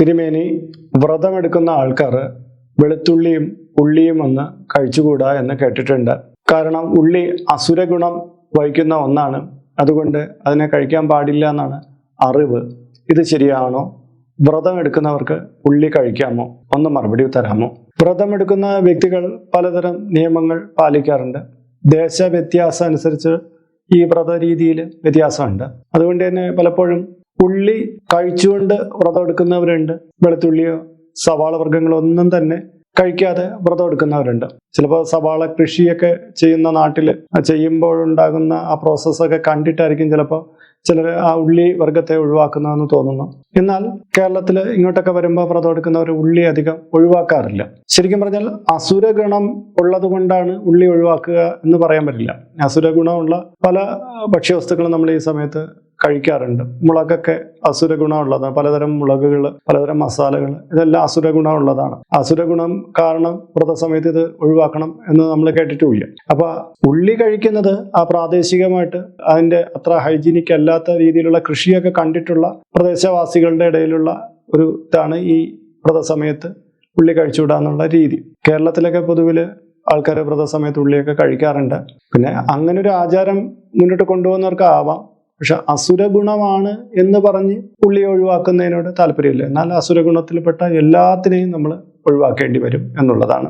തിരുമേനി വ്രതമെടുക്കുന്ന ആൾക്കാർ വെളുത്തുള്ളിയും ഉള്ളിയും ഒന്ന് കഴിച്ചുകൂടാ എന്ന് കേട്ടിട്ടുണ്ട്. കാരണം ഉള്ളി അസുരഗുണം വഹിക്കുന്ന ഒന്നാണ്. അതുകൊണ്ട് അതിനെ കഴിക്കാൻ പാടില്ല എന്നാണ് അറിവ്. ഇത് ശരിയാണോ? വ്രതം എടുക്കുന്നവർക്ക് ഉള്ളി കഴിക്കാമോ? ഒന്ന് മറുപടി തരാമോ? വ്രതമെടുക്കുന്ന വ്യക്തികൾ പലതരം നിയമങ്ങൾ പാലിക്കാറുണ്ട്. ദേശ വ്യത്യാസം അനുസരിച്ച് ഈ വ്രത രീതിയിൽ വ്യത്യാസമുണ്ട്. അതുകൊണ്ട് തന്നെ പലപ്പോഴും ഉള്ളി കഴിച്ചുകൊണ്ട് വ്രതം എടുക്കുന്നവരുണ്ട്. വെളുത്തുള്ളിയോ സവാള വർഗങ്ങളോ ഒന്നും തന്നെ കഴിക്കാതെ വ്രതം എടുക്കുന്നവരുണ്ട്. ചിലപ്പോൾ സവാള കൃഷിയൊക്കെ ചെയ്യുന്ന നാട്ടിൽ ചെയ്യുമ്പോഴുണ്ടാകുന്ന ആ പ്രോസസ്സൊക്കെ കണ്ടിട്ടായിരിക്കും ചിലപ്പോൾ ചിലർ ആ ഉള്ളി വർഗത്തെ ഒഴിവാക്കുന്നതെന്ന് തോന്നുന്നു. എന്നാൽ കേരളത്തിൽ ഇങ്ങോട്ടൊക്കെ വരുമ്പോൾ വ്രതം എടുക്കുന്നവർ ഉള്ളി അധികം ഒഴിവാക്കാറില്ല. ശരിക്കും പറഞ്ഞാൽ അസുരഗുണം ഉള്ളതുകൊണ്ടാണ് ഉള്ളി ഒഴിവാക്കുക എന്ന് പറയാൻ പറ്റില്ല. അസുരഗുണമുള്ള പല ഭക്ഷ്യവസ്തുക്കളും നമ്മൾ ഈ സമയത്ത് കഴിക്കാറുണ്ട്. മുളകൊക്കെ അസുരഗുണമുള്ളതാണ് പലതരം മുളകുകൾ പലതരം മസാലകൾ ഇതെല്ലാം അസുരഗുണമുള്ളതാണ് അസുരഗുണം കാരണം വ്രതസമയത്ത് ഇത് ഒഴിവാക്കണം എന്ന് നമ്മൾ കേട്ടിട്ടുമില്ല. അപ്പൊ ഉള്ളി കഴിക്കുന്നത് ആ പ്രാദേശികമായിട്ട് അതിന്റെ അത്ര ഹൈജീനിക് അല്ലാത്ത രീതിയിലുള്ള കൃഷിയൊക്കെ കണ്ടിട്ടുള്ള പ്രദേശവാസികളുടെ ഇടയിലുള്ള ഒരു ഇതാണ് ഈ വ്രതസമയത്ത് ഉള്ളി കഴിച്ചുവിടാന്നുള്ള രീതി. കേരളത്തിലൊക്കെ പൊതുവിൽ ആൾക്കാർ വ്രതസമയത്ത് ഉള്ളിയൊക്കെ കഴിക്കാറുണ്ട്. പിന്നെ അങ്ങനെ ഒരു ആചാരം മുന്നോട്ട് കൊണ്ടുപോകുന്നവർക്ക് ആവാം പക്ഷെ അസുരഗുണമാണ് എന്ന് പറഞ്ഞ് പുള്ളി ഒഴിവാക്കുന്നതിനോട് താല്പര്യമില്ല. എന്നാൽ അസുരഗുണത്തിൽപ്പെട്ട എല്ലാത്തിനെയും നമ്മൾ ഒഴിവാക്കേണ്ടി വരും എന്നുള്ളതാണ്.